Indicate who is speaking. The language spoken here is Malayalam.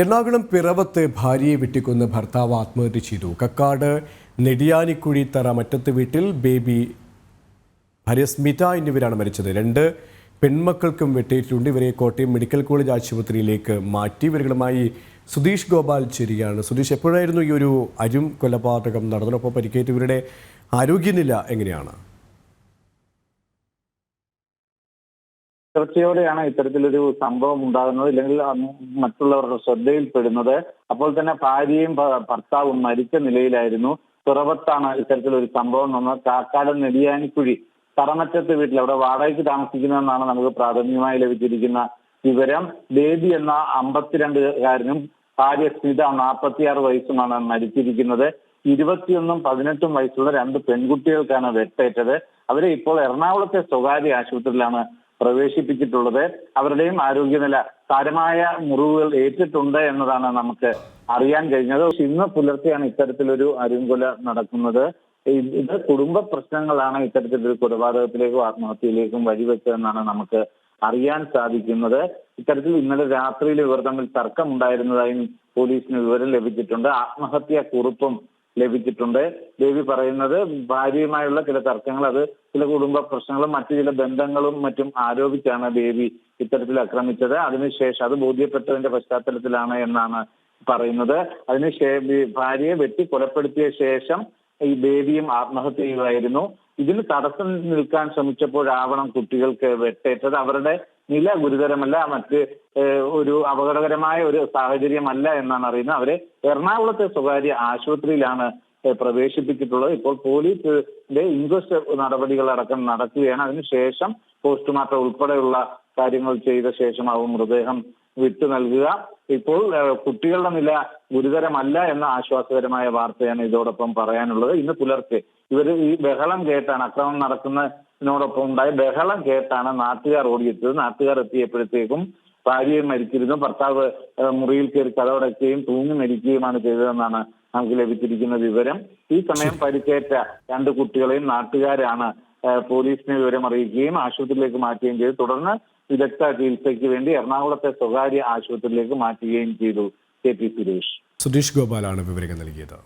Speaker 1: എറണാകുളം പിറവത്ത് ഭാര്യയെ വെട്ടിക്കൊന്ന് ഭർത്താവ് ആത്മഹത്യ ചെയ്തു. കക്കാട് നെടിയാനിക്കുഴി തറ മറ്റത്ത് വീട്ടിൽ ബേബി ഭാര്യ സ്മിത എന്നിവരാണ് മരിച്ചത്. രണ്ട് പെൺമക്കൾക്കും വെട്ടേറ്റിട്ടുണ്ട് ഇവരെ കോട്ടയം മെഡിക്കൽ കോളേജ് ആശുപത്രിയിലേക്ക് മാറ്റി. ഇവരുകളുമായി സുധീഷ് ഗോപാൽ ചെരിയാണ് സുധീഷ് എപ്പോഴായിരുന്നു ഈ ഒരു അരും കൊലപാതകം നടന്നതിനൊപ്പം പരിക്കേറ്റവരുടെ ആരോഗ്യനില എങ്ങനെയാണ്?
Speaker 2: തീർച്ചയോടെയാണ് ഇത്തരത്തിലൊരു സംഭവം ഉണ്ടാകുന്നത്. ഇല്ലെങ്കിൽ മറ്റുള്ളവരുടെ ശ്രദ്ധയിൽപ്പെടുന്നത്. അപ്പോൾ തന്നെ ഭാര്യയും ഭർത്താവും മരിച്ച നിലയിലായിരുന്നു. തുറവത്താണ് ഇത്തരത്തിലൊരു സംഭവം നടന്നത് കാക്കാട് നെടിയാനിക്കുഴി തറമറ്റത്ത് വീട്ടിൽ അവിടെ വാടകയ്ക്ക് താമസിക്കുന്നതെന്നാണ് നമുക്ക് പ്രാഥമികമായി ലഭിച്ചിരിക്കുന്ന വിവരം. ബേബി എന്ന അമ്പത്തിരണ്ടുകാരനും ഭാര്യ സ്മിത നാൽപ്പത്തിയാറ് വയസ്സുമാണ് മരിച്ചിരിക്കുന്നത്. ഇരുപത്തിയൊന്നും പതിനെട്ടും വയസ്സുള്ള രണ്ട് പെൺകുട്ടികൾക്കാണ് വെട്ടേറ്റത്. അവരെ ഇപ്പോൾ എറണാകുളത്തെ സ്വകാര്യ ആശുപത്രിയിലാണ് പ്രവേശിപ്പിച്ചിട്ടുള്ളത് അവരുടെയും ആരോഗ്യനില സാരമായ മുറിവുകൾ ഏറ്റിട്ടുണ്ട് എന്നതാണ് നമുക്ക് അറിയാൻ കഴിഞ്ഞത്. ഇന്ന് പുലർച്ചെയാണ് ഇത്തരത്തിലൊരു അരുങ്കൊല നടക്കുന്നത്. ഇത് കുടുംബ പ്രശ്നങ്ങളാണ് ഇത്തരത്തിലൊരു കൊലപാതകത്തിലേക്കും ആത്മഹത്യയിലേക്കും വഴിവെച്ചതെന്നാണ് നമുക്ക് അറിയാൻ സാധിക്കുന്നത്. ഇത്തരത്തിൽ ഇന്നലെ രാത്രിയിൽ ഇവർ തമ്മിൽ തർക്കമുണ്ടായിരുന്നതായും പോലീസിന് വിവരം ലഭിച്ചിട്ടുണ്ട്. ആത്മഹത്യാ കുറിപ്പും ലഭിച്ചിട്ടുണ്ട്. ദേവി പറയുന്നത് ഭാര്യയുമായുള്ള ചില തർക്കങ്ങൾ അത് ചില കുടുംബ പ്രശ്നങ്ങളും മറ്റു ചില ബന്ധങ്ങളും മറ്റും ആരോപിച്ചാണ് ദേവി ഇത്തരത്തിൽ ആക്രമിച്ചത്. അതിനുശേഷം അത് ബോധ്യപ്പെട്ടതിന്റെ പശ്ചാത്തലത്തിലാണ് എന്നാണ് പറയുന്നത്. അതിനുശേഷം ഭാര്യയെ വെട്ടി കൊലപ്പെടുത്തിയ ശേഷം ഈ ബേബിയും ആത്മഹത്യ ചെയ്യുകയായിരുന്നു ഇതിന് തടസ്സം നിൽക്കാൻ ശ്രമിച്ചപ്പോഴാവണം കുട്ടികൾക്ക് വെട്ടേറ്റത്. അവരുടെ നില ഗുരുതരമല്ല മറ്റ് ഒരു അപകടകരമായ ഒരു സാഹചര്യമല്ല എന്നാണ് അറിയുന്നത്. അവരെ എറണാകുളത്തെ സ്വകാര്യ ആശുപത്രിയിലാണ് പ്രവേശിപ്പിച്ചിട്ടുള്ളത്. ഇപ്പോൾ പോലീസിന്റെ ഇൻക്വസ്റ്റ് നടപടികളടക്കം നടക്കുകയാണ്. അതിനുശേഷം പോസ്റ്റ്മോർട്ടം ഉൾപ്പെടെയുള്ള കാര്യങ്ങൾ ചെയ്ത ശേഷമാവും മൃതദേഹം വിട്ടു നൽകുക. ഇപ്പോൾ കുട്ടികളുടെ നില ഗുരുതരമല്ല എന്ന ആശ്വാസകരമായ വാർത്തയാണ് ഇതോടൊപ്പം പറയാനുള്ളത്. ഇന്ന് പുലർച്ചെ ഇവർ ഈ ബഹളം കേട്ടാണ് അക്രമം നടക്കുന്നതിനോടൊപ്പം ഉണ്ടായ ബഹളം കേട്ടാണ് നാട്ടുകാർ ഓടിയെത്തിയത്. നാട്ടുകാർ എത്തിയപ്പോഴത്തേക്കും ഭാര്യയെ മരിച്ചിരുന്നു. ഭർത്താവ് മുറിയിൽ കയറി കഥവടയ്ക്കുകയും തൂങ്ങി മരിക്കുകയുമാണ് ചെയ്തതെന്നാണ് നമുക്ക് ലഭിച്ചിരിക്കുന്ന വിവരം. ഈ സമയം പരിക്കേറ്റ രണ്ട് കുട്ടികളെയും നാട്ടുകാരാണ് പോലീസിനെ വിവരം അറിയിക്കുകയും ആശുപത്രിയിലേക്ക് മാറ്റുകയും ചെയ്തു. തുടർന്ന് വിദഗ്ധ ചികിത്സയ്ക്ക് വേണ്ടി എറണാകുളത്തെ സ്വകാര്യ ആശുപത്രിയിലേക്ക് മാറ്റുകയും ചെയ്തു കെ പി സുരേഷ്.
Speaker 1: സുരേഷ് ഗോപാലാണ് വിവരങ്ങൾ നൽകിയത്.